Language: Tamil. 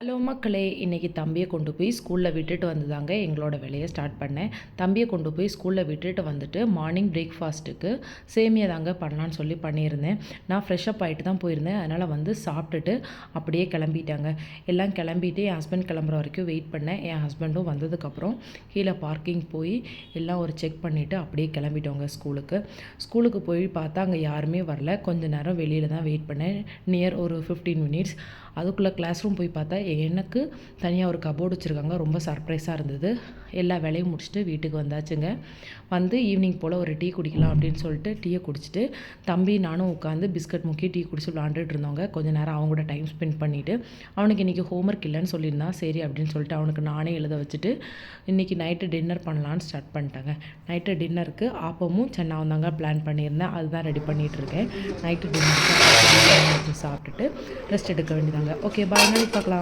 ஹலோ மக்களே இன்றைக்கி தம்பியை கொண்டு போய் ஸ்கூலில் விட்டுட்டு வந்துதாங்க எங்களோட வேலையை ஸ்டார்ட் பண்ணேன். தம்பியை கொண்டு போய் ஸ்கூலில் விட்டுட்டு வந்துட்டு மார்னிங் பிரேக்ஃபாஸ்ட்டுக்கு சேமியா தாங்க பண்ணலான்னு சொல்லி பண்ணியிருந்தேன். நான் ஃப்ரெஷ்அப் ஆகிட்டு தான் போயிருந்தேன். அதனால் வந்து சாப்பிட்டுட்டு அப்படியே கிளம்பிட்டாங்க. எல்லாம் கிளம்பிட்டு என் ஹஸ்பண்ட் கிளம்புற வரைக்கும் வெயிட் பண்ணேன். என் ஹஸ்பண்டும் வந்ததுக்கப்புறம் கீழே பார்க்கிங் போய் எல்லாம் ஒரு செக் பண்ணிவிட்டு அப்படியே கிளம்பிட்டோங்க ஸ்கூலுக்கு. ஸ்கூலுக்கு போய் பார்த்தா அங்கே யாருமே வரல. கொஞ்ச நேரம் வெளியில் தான் வெயிட் பண்ணேன். நியர் ஒரு ஃபிஃப்டீன் மினிட்ஸ் அதுக்குள்ளே கிளாஸ் ரூம் போய் பார்த்தா எனக்கு தனியாக ஒரு கபோர்டு வச்சுருக்காங்க. ரொம்ப சர்ப்ரைஸாக இருந்தது. எல்லா வேலையும் முடிச்சுட்டு வீட்டுக்கு வந்தாச்சுங்க. வந்து ஈவினிங் போல் ஒரு டீ குடிக்கலாம் அப்படின்னு சொல்லிட்டு டீயை குடிச்சிட்டு தம்பி நானும் உட்காந்து பிஸ்கட் முக்கி டீ குடிச்சு விளாண்டுட்டு இருந்தவங்க. கொஞ்ச நேரம் அவங்க கூட டைம் ஸ்பெண்ட் பண்ணிவிட்டு அவனுக்கு இன்றைக்கி ஹோம்ஒர்க் இல்லைன்னு சொல்லியிருந்தான். சரி அப்படின்னு சொல்லிட்டு அவனுக்கு நானே எழுத வச்சுட்டு இன்றைக்கி நைட்டு டின்னர் பண்ணலான்னு ஸ்டார்ட் பண்ணிட்டாங்க. நைட்டு டின்னருக்கு ஆப்பமும் சென்னாவும் தாங்க பிளான் பண்ணியிருந்தேன். அதுதான் ரெடி பண்ணிகிட்டு இருக்கேன். நைட்டு டின்னர் சாப்பிட்டுட்டு ரெஸ்ட் எடுக்க வேண்டியதாங்க ஓகே பாய் நாளைக்கு பார்க்கலாம்.